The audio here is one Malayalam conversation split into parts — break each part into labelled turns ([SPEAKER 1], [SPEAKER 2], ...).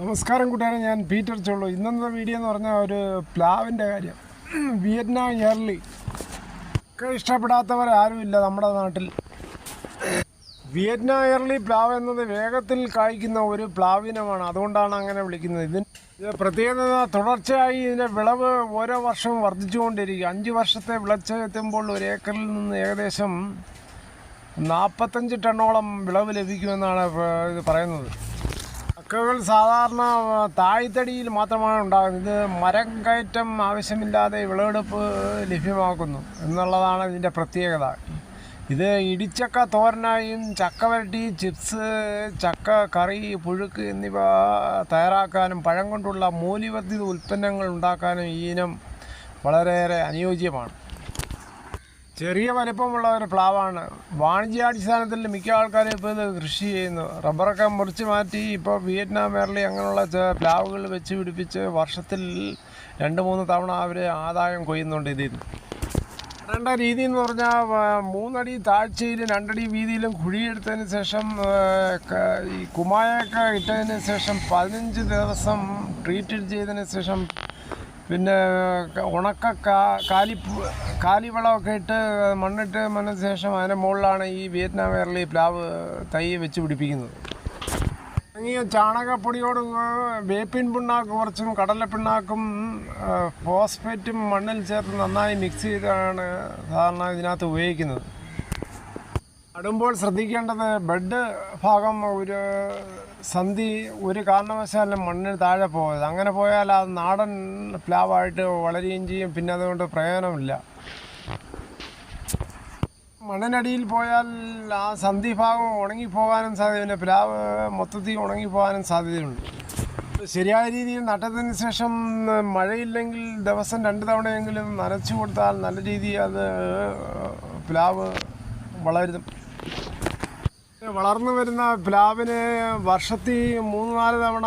[SPEAKER 1] നമസ്കാരം കൂട്ടുകാരെ ഞാൻ പീറ്റർ ചോളു. ഇന്നത്തെ വീഡിയോ എന്ന് പറഞ്ഞാൽ ഒരു പ്ലാവിന്റെ കാര്യം. Vietnam early. ഇഷ്ടപ്പെടാത്തവർ ആരുമില്ല നമ്മുടെ നാട്ടിൽ. വിയറ്റ്നാം ഇയർലി പ്ലാവ് എന്നത് വേഗത്തിൽ കായ്ക്കുന്ന ഒരു പ്ലാവിനമാണ്. അതുകൊണ്ടാണ് അങ്ങനെ വിളിക്കുന്നത്. ഇതിന് ഇത് പ്രത്യേകത തുടർച്ചയായി ഇതിന്റെ വിളവ് ഓരോ വർഷവും വർദ്ധിച്ചുകൊണ്ടിരിക്കും അഞ്ച് വർഷത്തെ വിളച്ച എത്തുമ്പോൾ ഒരു ഏക്കറിൽ നിന്ന് ഏകദേശം നാൽപ്പത്തഞ്ച് ടണ്ണോളം വിളവ് ലഭിക്കുമെന്നാണ് ഇത് പറയുന്നത്. ചക്കകൾ സാധാരണ താഴ്ത്തടിയിൽ മാത്രമാണ് ഉണ്ടാകുന്നത്. ഇത് മരം കയറ്റം ആവശ്യമില്ലാതെ വിളവെടുപ്പ് ലഭ്യമാക്കുന്നു എന്നുള്ളതാണ് ഇതിന്റെ പ്രത്യേകത. ഇത് ഇടിച്ചക്ക തോരനായും ചക്ക വരട്ടി ചിപ്സ് ചക്ക കറി പുഴുക്ക് എന്നിവ തയ്യാറാക്കാനും പഴം കൊണ്ടുള്ള മൂല്യവർദ്ധിത ഉൽപ്പന്നങ്ങൾ ഉണ്ടാക്കാനും ഈ ഇനം വളരെയേറെ അനുയോജ്യമാണ്. ചെറിയ വലിപ്പമുള്ള ഒരു പ്ലാവാണ്. വാണിജ്യാടിസ്ഥാനത്തിൽ മിക്ക ആൾക്കാരും ഇപ്പോൾ ഇത് കൃഷി ചെയ്യുന്നു. റബ്ബറൊക്കെ മുറിച്ച് മാറ്റി ഇപ്പോൾ വിയറ്റ്നാം മേർലി അങ്ങനെയുള്ള പ്ലാവുകൾ വെച്ച് പിടിപ്പിച്ച് വർഷത്തിൽ രണ്ട് മൂന്ന് തവണ അവർ ആദായം കൊയ്യുന്നുണ്ട് ഇതിൽ. നടേണ്ട രീതി എന്ന് പറഞ്ഞാൽ മൂന്നടി താഴ്ചയിലും രണ്ടടി വീതിയിലും കുഴിയെടുത്തതിന് ശേഷം ഈ കുമായൊക്കെ ഇട്ടതിന് ശേഷം പതിനഞ്ച് ദിവസം ട്രീറ്റ് ചെയ്തതിന് ശേഷം പിന്നെ ഉണക്ക കാലി കാലിവളമൊക്കെ ഇട്ട് മണ്ണിട്ട് മണ്ണിന് ശേഷം അതിന്റെ മുകളിലാണ് ഈ വിയറ്റ്നാം എയർലി പ്ലാവ് തൈ വെച്ച് പിടിപ്പിക്കുന്നത്. ഈ ചാണകപ്പൊടിയോട് വേപ്പിൻ പിണ്ണാക്ക് കുറച്ചും കടലപ്പിണ്ണാക്കും ഫോസ്ഫേറ്റും മണ്ണിൽ ചേർത്ത് നന്നായി മിക്സ് ചെയ്താണ് സാധാരണ ഇതിനകത്ത് ഉപയോഗിക്കുന്നത്. നടുമ്പോൾ ശ്രദ്ധിക്കേണ്ടത് ബെഡ് ഭാഗം ഒരു സന്ധി ഒരു കാരണവശാലും മണ്ണിന് താഴെ പോകരുത്. അങ്ങനെ പോയാൽ അത് നാടൻ പ്ലാവായിട്ട് വളരുകയും ചെയ്യും. പിന്നെ അതുകൊണ്ട് പ്രയോജനമില്ല. മണ്ണിനടിയിൽ പോയാൽ ആ സന്ധി ഭാഗം ഉണങ്ങിപ്പോകാനും സാധ്യത പിന്നെ പ്ലാവ് മൊത്തത്തിൽ ഉണങ്ങിപ്പോകാനും സാധ്യതയുണ്ട്. ശരിയായ രീതിയിൽ നട്ടതിന് ശേഷം മഴയില്ലെങ്കിൽ ദിവസം രണ്ട് തവണയെങ്കിലും നനച്ചു കൊടുത്താൽ നല്ല രീതിയിൽ അത് പ്ലാവ് വളരും വളർന്നു വരുന്ന പ്ലാവിന് വർഷത്തിൽ മൂന്ന് നാല് തവണ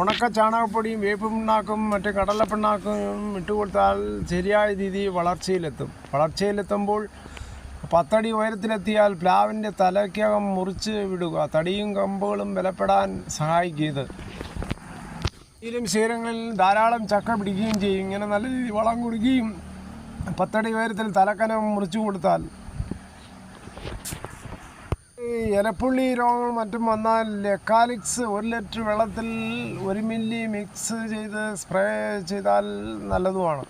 [SPEAKER 1] ഉണക്ക ചാണകപ്പൊടിയും വേപ്പ് പിണ്ണാക്കും മറ്റ് കടലപ്പിണ്ണാക്കും ഇട്ട് കൊടുത്താൽ ശരിയായ രീതിയിൽ വളർച്ചയിലെത്തും. വളർച്ചയിലെത്തുമ്പോൾ പത്തടി ഉയരത്തിലെത്തിയാൽ പ്ലാവിന്റെ തലയ്ക്കകം മുറിച്ച് വിടുക. തടിയും കമ്പുകളും ബലപ്പെടാൻ സഹായിക്കും ഇത് ഇതിലും ശീലങ്ങളിൽ ധാരാളം ചക്ക പിടിക്കുകയും ചെയ്യും. ഇങ്ങനെ നല്ല രീതിയിൽ വളം കൊടുക്കുകയും പത്തടി ഉയരത്തിൽ തലക്കനം മുറിച്ചു കൊടുത്താൽ ഈ ഇലപ്പുള്ളി രോഗങ്ങൾ മറ്റും വന്നാൽ ലെക്കാലിക്സ് ഒരു ലിറ്റർ വെള്ളത്തിൽ ഒരു മില്ലി മിക്സ് ചെയ്ത് സ്പ്രേ ചെയ്താൽ നല്ലതുമാണ്.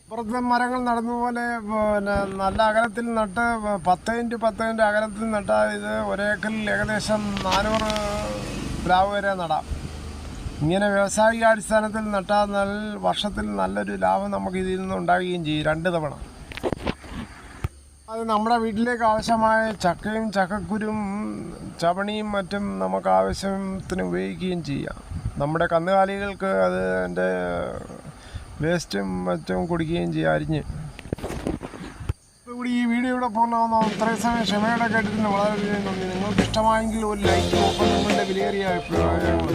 [SPEAKER 1] അപ്പുറത്തെ മരങ്ങൾ നടന്നതുപോലെ പിന്നെ നല്ല അകലത്തിൽ നട്ട് പത്ത് ഇന്റു പത്ത് ഇന്റു അകലത്തിൽ നട്ടാൽ ഇത് ഒരേക്കറിൽ ഏകദേശം നാനൂറ് പ്ലാവ് വരെ നടാം. ഇങ്ങനെ വ്യാവസായിക അടിസ്ഥാനത്തിൽ നട്ടാൽ വർഷത്തിൽ നല്ലൊരു ലാഭം നമുക്ക് ഇതിൽ നിന്ന് ഉണ്ടാകുകയും ചെയ്യും രണ്ട് തവണ. അത് നമ്മുടെ വീട്ടിലേക്ക് ആവശ്യമായ ചക്കയും ചക്കക്കുരും ചവണിയും മറ്റും നമുക്ക് ആവശ്യത്തിന് ഉപയോഗിക്കുകയും ചെയ്യാം. നമ്മുടെ കന്നുകാലികൾക്ക് അത് അതിന്റെ വേസ്റ്റും മറ്റും കുടിക്കുകയും ചെയ്യാം അരിഞ്ഞ്. ഇവിടെ ഈ വീഡിയോ ഇവിടെ പൂർണമാകുന്ന ഇത്രയും സമയം ക്ഷമയോടെ കേട്ടിട്ടുണ്ട് വളരെ നന്ദി. നിങ്ങൾക്ക് ഇഷ്ടമായെങ്കിൽ ഒരു ലൈക്ക് ഓപ്പൺ നിങ്ങളുടെ വിലയേറിയ അഭിപ്രായങ്ങൾ